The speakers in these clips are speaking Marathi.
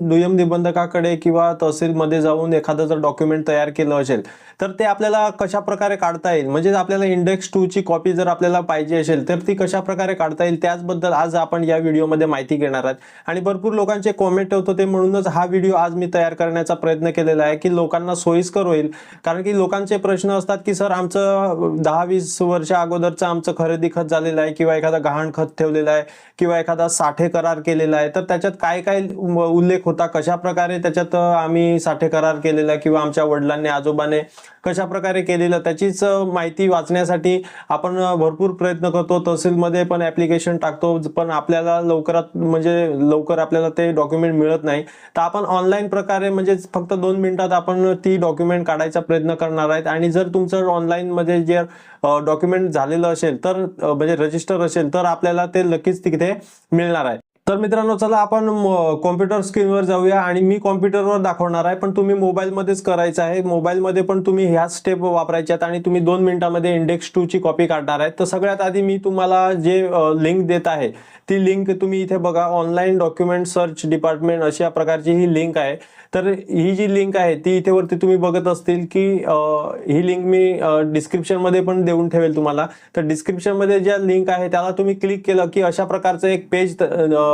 दुय्यम निबंधकाकडे किंवा तहसीलमध्ये जाऊन एखादं जर डॉक्युमेंट तयार केलं असेल तर ते आपल्याला कशा प्रकारे काढता येईल? म्हणजे आपल्याला इंडेक्स टू ची कॉपी जर आपल्याला पाहिजे असेल तर ती कशा प्रकारे काढता येईल? त्याचबद्दल आज आपण या व्हिडिओमध्ये माहिती घेणार आहोत. आणि भरपूर लोकांचे कॉमेंट होत होते म्हणूनच हा व्हिडिओ आज मी तयार करण्याचा प्रयत्न केलेला आहे की लोकांना सोयीस्कर होईल. कारण की लोकांचे प्रश्न असतात की सर आमचं दहा वीस वर्ष अगोदरचं आमचं खरेदी खत झालेलं आहे किंवा एखादा गहाण खत ठेवलेलं आहे किंवा एखादा साठे करार केलेला आहे तर त्याच्यात काय काय उल्लेख होता? कशा प्रकारे त्याच्यात आम्ही साठे करार केलेला किंवा आमच्या वडिलांनी आजोबाने कशा प्रकारे केलेलं? त्याचीच माहिती वाचण्यासाठी आपण भरपूर प्रयत्न करतो. तहसीलमध्ये पण ॲप्लिकेशन टाकतो. पण आपल्याला लवकरात म्हणजे लवकर आपल्याला ते डॉक्युमेंट मिळत नाही. तर आपण ऑनलाईन प्रकारे म्हणजे फक्त दोन मिनिटात आपण ती डॉक्युमेंट काढायचा प्रयत्न करणार आहेत. आणि जर तुमचं ऑनलाईनमध्ये जे डॉक्युमेंट झालेलं असेल तर म्हणजे रजिस्टर असेल तर आपल्याला ते नक्कीच तिथे मिळणार आहे. तर मित्रांनो चला आपण कॉम्प्युटर स्क्रीनवर जाऊया आणि मी कॉम्प्युटरवर दाखवणार आहे पण तुम्ही मोबाईलमध्येच करायचं आहे. मोबाईलमध्ये पण तुम्ही ह्या स्टेप वापरायच्यात आणि तुम्ही दोन मिनिटामध्ये इंडेक्स टूची कॉपी काढणार आहे. तर सगळ्यात आधी मी तुम्हाला जे लिंक देत आहे ती लिंक तुम्ही इथे बघा. ऑनलाईन डॉक्युमेंट सर्च डिपार्टमेंट अशा प्रकारची ही लिंक आहे. तर ही जी लिंक आहे ती इथेवरती तुम्ही बघत असतील की ही लिंक मी डिस्क्रिप्शनमध्ये पण देऊन ठेवेल तुम्हाला. तर डिस्क्रिप्शनमध्ये ज्या लिंक आहे त्याला तुम्ही क्लिक केलं की अशा प्रकारचं एक पेज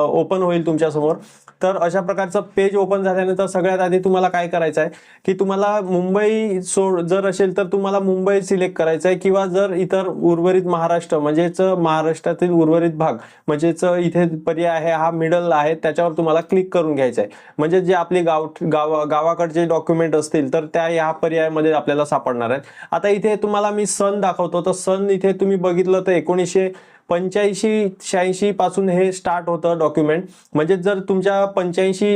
ओपन होईल तुमच्यासमोर. तर अशा प्रकारचं पेज ओपन झाल्यानंतर सगळ्यात आधी तुम्हाला काय करायचं आहे की तुम्हाला मुंबई सोड जर असेल तर तुम्हाला मुंबई सिलेक्ट करायचं आहे किंवा जर इतर उर्वरित महाराष्ट्र म्हणजेच महाराष्ट्रातील उर्वरित भाग म्हणजेच इथे पर्याय आहे हा मिडल आहे त्याच्यावर तुम्हाला क्लिक करून घ्यायचं आहे म्हणजे जे आपले गाव गावा गावाकडचे डॉक्युमेंट असतील तर त्या या पर्यायामध्ये आपल्याला सापडणार आहेत. आता इथे तुम्हाला मी सन दाखवतो. तर सन इथे तुम्ही बघितलं तर एकोणीसशे पंच्याऐंशी शहाऐंशी पासून हे स्टार्ट होतं डॉक्युमेंट म्हणजे जर तुमच्या पंच्याऐंशी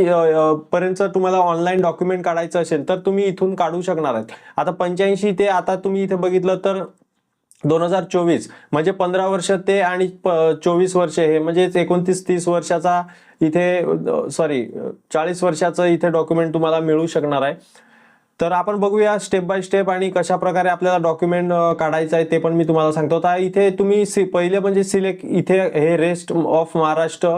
पर्यंत तुम्हाला ऑनलाईन डॉक्युमेंट काढायचं असेल तर तुम्ही इथून काढू शकणार आहेत. आता पंच्याऐंशी ते आता तुम्ही इथे बघितलं तर दोन हजार चोवीस म्हणजे पंधरा वर्ष ते आणि चोवीस वर्ष हे म्हणजे एकोणतीस तीस वर्षाचा इथे सॉरी चाळीस वर्षाचं इथे डॉक्युमेंट तुम्हाला मिळू शकणार आहे. तर आपण बघूया स्टेप बाय स्टेप आणि कशा प्रकारे आपल्याला डॉक्युमेंट काढायचं आहे ते पण मी तुम्हाला सांगतो. तर इथे तुम्ही सि- पहिले म्हणजे सिलेक्ट इथे हे रेस्ट ऑफ महाराष्ट्र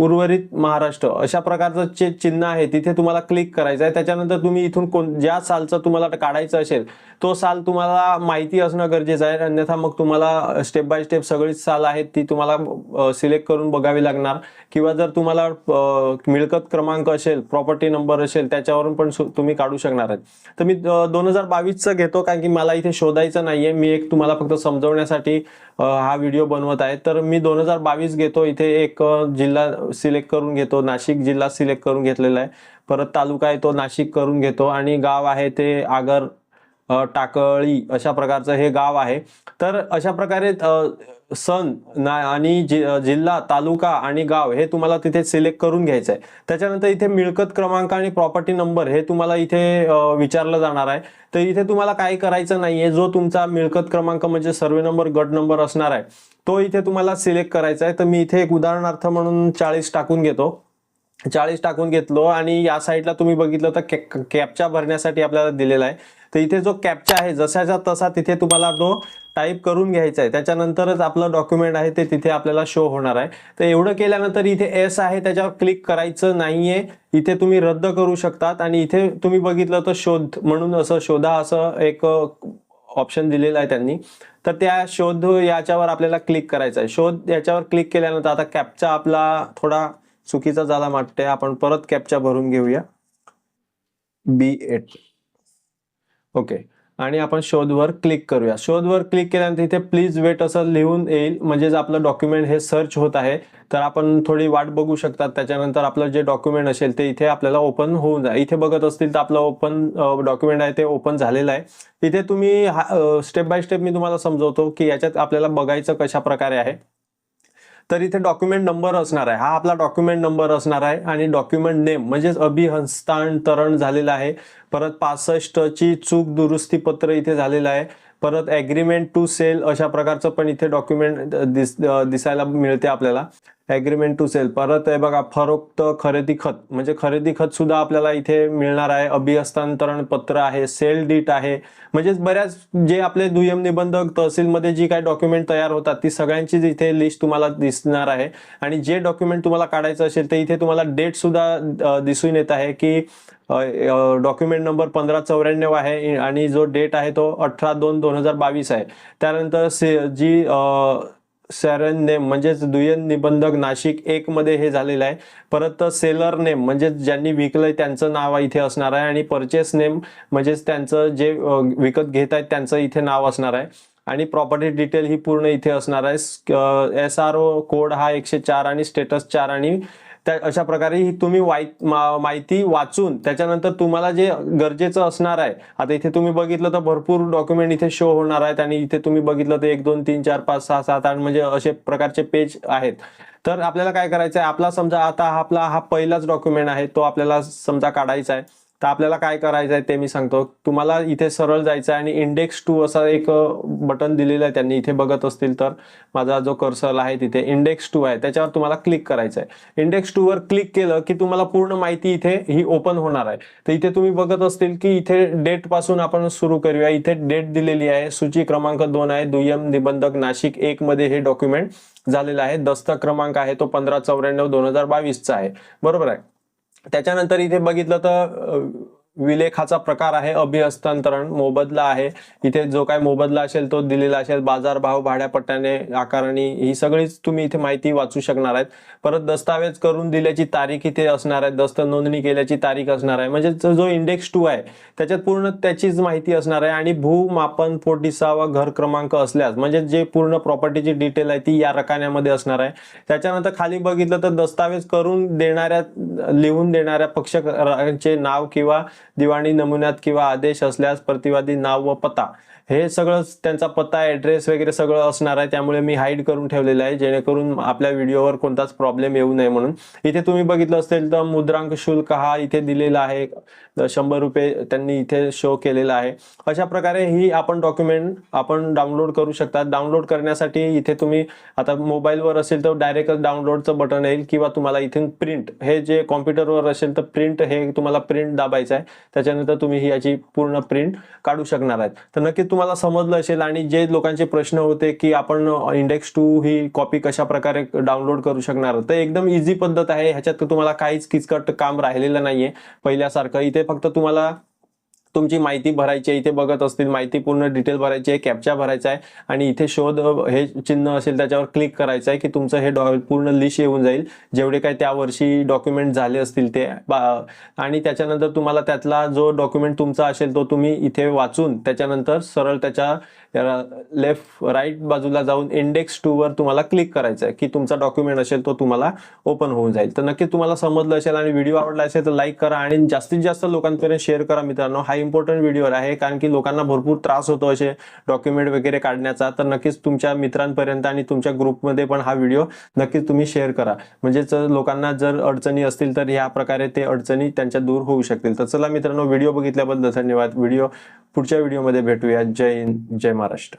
उर्वरित महाराष्ट्र अशा प्रकारचं जे चिन्ह आहे तिथे तुम्हाला क्लिक करायचं आहे. त्याच्यानंतर तुम्ही इथून कोण ज्या सालचं तुम्हाला काढायचं असेल तो साल तुम्हाला माहिती असणं गरजेचं आहे. अन्यथा मग तुम्हाला स्टेप बाय स्टेप सगळीच साल आहेत ती तुम्हाला सिलेक्ट करून बघावी लागणार. किंवा जर तुम्हाला मिळकत क्रमांक असेल प्रॉपर्टी नंबर असेल त्याच्यावरून पण सु- तुम्ही काढू शकणार आहेत. तर मी दोन हजार बावीसचं घेतो कारण की मला इथे शोधायचं नाहीये. मी एक तुम्हाला फक्त समजवण्यासाठी हा व्हिडिओ बनवत आहे. तर मी दोन हजार बावीस घेतो. इथे एक जिल्हा सिलेक्ट करून घेतो. नाशिक जिल्हा सिलेक्ट करून घेतलेला आहे. परत तालुका आहे तो नाशिक करून घेतो. आणि गाव आहे ते आगर टाकळी अशा प्रकारचं हे गाव आहे. तर अशा प्रकारे सण ना आणि जि- जिल्हा तालुका आणि गाव हे तुम्हाला तिथे सिलेक्ट करून घ्यायचं आहे त्याच्यानंतर इथे मिळकत क्रमांक आणि प्रॉपर्टी नंबर हे तुम्हाला इथे विचारलं जाणार आहे. तर इथे तुम्हाला काय करायचं नाहीये. जो तुमचा मिळकत क्रमांक म्हणजे सर्वे नंबर गट नंबर असणार आहे तो इथे तुम्हाला सिलेक्ट करायचा आहे. तर मी इथे एक उदाहरणार्थ म्हणून चाळीस टाकून घेतो. चाळीस टाकून घेतलो आणि या साईडला तुम्ही बघितलं तर कॅ- कॅपचा भरण्यासाठी आपल्याला दिलेला आहे. तर इथे जो कॅप्चा आहे जशाचा तसा तिथे तुम्हाला तो टाईप करून घ्यायचा आहे. त्याच्यानंतरच आपलं डॉक्युमेंट आहे ते तिथे आपल्याला शो होणार आहे. तर एवढं केल्यानंतर इथे एस आहे त्याच्यावर क्लिक करायचं नाहीये. इथे तुम्ही रद्द करू शकतात आणि इथे तुम्ही बघितलं तर शोध म्हणून असं शोधा असं एक ऑप्शन दिलेलं आहे त्यांनी. तर त्या शोध याच्यावर आपल्याला क्लिक करायचं आहे. शोध याच्यावर क्लिक केल्यानंतर आता कॅपचा आपला थोडा चुकीचा झाला वाटते आपण परत कॅपचा भरून घेऊया. B eight okay. आणि आपण शोधवर क्लिक करूया. शोधवर क्लिक केल्यानंतर इथे प्लीज वेट असं लिहून येईल. म्हणजेच आपलं डॉक्युमेंट हे सर्च होत आहे. तर आपण थोडी वाट बघू शकतात. त्याच्यानंतर आपलं जे डॉक्युमेंट असेल ते इथे आपल्याला ओपन होऊन जाईल इथे बघत असतील तर आपलं ओपन डॉक्युमेंट आहे ते ओपन झालेलं आहे. इथे तुम्ही स्टेप बाय स्टेप मी तुम्हाला समजवतो की याच्यात आपल्याला बघायचं कशा प्रकारे आहे. तर इथे डॉक्युमेंट नंबर असणार आहे. हा आपला डॉक्युमेंट नंबर असणार आहे आणि डॉक्युमेंट नेम म्हणजेच अभिहस्तांतरण झालेलं आहे. परत पासष्ट ची चूक दुरुस्ती पत्र इथे झालेलं आहे. परत ॲग्रीमेंट टू सेल अशा प्रकारचं पण इथे डॉक्युमेंट दिस दिसायला मिळते आपल्याला. ॲग्रीमेंट टू सेल परत आहे बघा फरोक्त खरेदी खत. म्हणजे खरेदी खत सुद्धा आपल्याला इथे मिळणार आहे. अभिहस्तांतरण पत्र आहे सेल डीट आहे. म्हणजेच बऱ्याच जे आपले दुय्यम निबंधक तहसीलमध्ये जी काही डॉक्युमेंट तयार होतात ती सगळ्यांचीच इथे लिस्ट तुम्हाला दिसणार आहे. आणि जे डॉक्युमेंट तुम्हाला काढायचं असेल ते इथे तुम्हाला डेट सुद्धा दिसून येत आहे की डॉक्युमेंट नंबर पंधरा चौऱ्याण्णव आहे आणि जो डेट आहे तो अठरा दोन दोन हजार बावीस आहे. त्यानंतर से जी नेम म्हणजेच दुय्यम निबंधक नाशिक एक मध्ये हे झालेलं आहे. परत सेलर नेम म्हणजेच ज्यांनी विकलंय त्यांचं नाव इथे असणार आहे आणि परचेस नेम म्हणजेच त्यांचं जे विकत घेत आहेत त्यांचं इथे नाव असणार आहे. आणि प्रॉपर्टी डिटेल ही पूर्ण इथे असणार आहे. एस आर ओ कोड हा एकशे चार आणि स्टेटस चार आणि त्या अशा प्रकारे ही तुम्ही वाईट माहिती वाचून त्याच्यानंतर तुम्हाला जे गरजेचं असणार आहे आता इथे तुम्ही बघितलं तर भरपूर डॉक्युमेंट इथे शो होणार आहेत आणि इथे तुम्ही बघितलं तर एक दोन तीन चार पाच सहा सात आठ म्हणजे असे प्रकारचे पेज आहेत. तर आपल्याला काय करायचं आहे आपला समजा आता आपला हा पहिलाच डॉक्युमेंट आहे तो आपल्याला समजा काढायचा आहे. तर आपल्याला काय करायचं आहे ते मी सांगतो. तुम्हाला इथे सरळ जायचं आहे आणि इंडेक्स टू असा एक बटन दिलेलं आहे त्यांनी. इथे बघत असतील तर माझा जो कर्सल आहे तिथे इंडेक्स टू आहे. त्याच्यावर तुम्हाला क्लिक करायचं आहे. इंडेक्स टू वर क्लिक केलं की तुम्हाला पूर्ण माहिती इथे ही ओपन होणार आहे. तर इथे तुम्ही बघत असतील की इथे डेटपासून आपण सुरू करूया. इथे डेट दिलेली आहे. सूची क्रमांक दोन आहे. दुय्यम निबंधक नाशिक एक मध्ये हे डॉक्युमेंट झालेलं आहे. दस्तक क्रमांक आहे तो पंधरा चौऱ्याण्णव दोन हजार बावीसचा आहे. बरोबर आहे? त्याच्यानंतर इथे बघितलं तर अ, विलेखाचा प्रकार आहे अभिहस्तांतरण मोबदला आहे. इथे जो काय मोबदला असेल तो दिलेला असेल. बाजारभाव भाड्यापट्ट्याने आकारणी ही सगळीच तुम्ही इथे माहिती वाचू शकणार आहेत. परत दस्तावेज करून दिल्याची तारीख इथे असणार आहे. दस्त नोंदणी केल्याची तारीख असणार आहे. म्हणजे जो- इंडेक्स टू आहे त्याच्यात पूर्ण त्याचीच माहिती असणार आहे आणि भूमापन पोटिसावा घर क्रमांक असल्यास म्हणजे जे पूर्ण प्रॉपर्टीची डिटेल आहे ती या रकान्यामध्ये असणार आहे. त्याच्यानंतर खाली बघितलं तर दस्तावेज करून देणाऱ्या लिहून देणाऱ्या पक्षकारांचे नाव किंवा दिवाणी नमुन्यात किंवा आदेश असल्यास प्रतिवादी नाव व पत्ता हे सगळं त्यांचा पत्ता ॲड्रेस वगैरे सगळं असणार आहे. त्यामुळे मी हाईड करून ठेवलेलं आहे. जेणेकरून आपल्या व्हिडिओवर कोणताच प्रॉब्लेम येऊ नये म्हणून. इथे तुम्ही बघितलं असेल तर मुद्रांक शुल्क हा इथे दिलेला आहे. शंभर रुपये त्यांनी इथे शो केलेला आहे. अशा प्रकारे ही आपण डॉक्युमेंट आपण डाउनलोड करू शकता. डाउनलोड करण्यासाठी इथे तुम्ही आता मोबाईलवर असेल तर डायरेक्ट डाउनलोडचं बटन येईल किंवा तुम्हाला इथून प्रिंट हे जे कॉम्प्युटरवर असेल तर प्रिंट हे तुम्हाला प्रिंट दाबायचं आहे. त्याच्यानंतर तुम्ही ही याची पूर्ण प्रिंट काढू शकणार आहेत. तर नक्कीच तुम्हाला समजलं असेल आणि जे लोकांचे प्रश्न होते की आपण इंडेक्स टू ही कॉपी कशा प्रकारे डाउनलोड करू शकणार तर एकदम इझी पद्धत आहे. ह्याच्यात तुम्हाला काहीच किचकट काम राहिलेलं नाहीये. पहिल्यासारखं. इथे फक्त तुम्हाला तुमची माहिती भरायची आहे इथे बघत असतील माहिती पूर्ण डिटेल भरायची आहे कॅप्चा भरायचा आहे आणि इथे शोध हे चिन्ह असेल त्याच्यावर क्लिक करायचं आहे की तुमचं हे डॉ पूर्ण लिस्ट येऊन जाईल. जेवढे काही त्या वर्षी डॉक्युमेंट झाले असतील ते आणि त्याच्यानंतर तुम्हाला त्यातला जो डॉक्युमेंट तुमचा असेल तो तुम्ही इथे वाचून त्याच्यानंतर सरळ त्याच्या लेफ्ट राईट बाजूला जाऊन इंडेक्स टू वर तुम्हाला क्लिक करायचं आहे की तुमचा डॉक्युमेंट असेल तो तुम्हाला ओपन होऊन जाईल. तर नक्की तुम्हाला समजलं असेल आणि व्हिडिओ आवडला असेल तर लाईक करा आणि जास्तीत जास्त लोकांपर्यंत शेअर करा मित्रांनो. हाय इम्पॉर्टंट व्हिडिओ आहे कारण की लोकांना भरपूर त्रास होतो असे डॉक्युमेंट वगैरे काढण्याचा. तर नक्कीच तुमच्या मित्रांपर्यंत आणि तुमच्या ग्रुपमध्ये पण हा व्हिडिओ नक्कीच तुम्ही शेअर करा. म्हणजेच लोकांना जर अडचणी असतील तर ह्या प्रकारे ते अडचणी त्यांच्या दूर होऊ शकतील. तर चला मित्रांनो व्हिडिओ बघितल्याबद्दल धन्यवाद. व्हिडिओ पुढच्या व्हिडिओमध्ये भेटूया. जय हिंद जय महाराष्ट्र.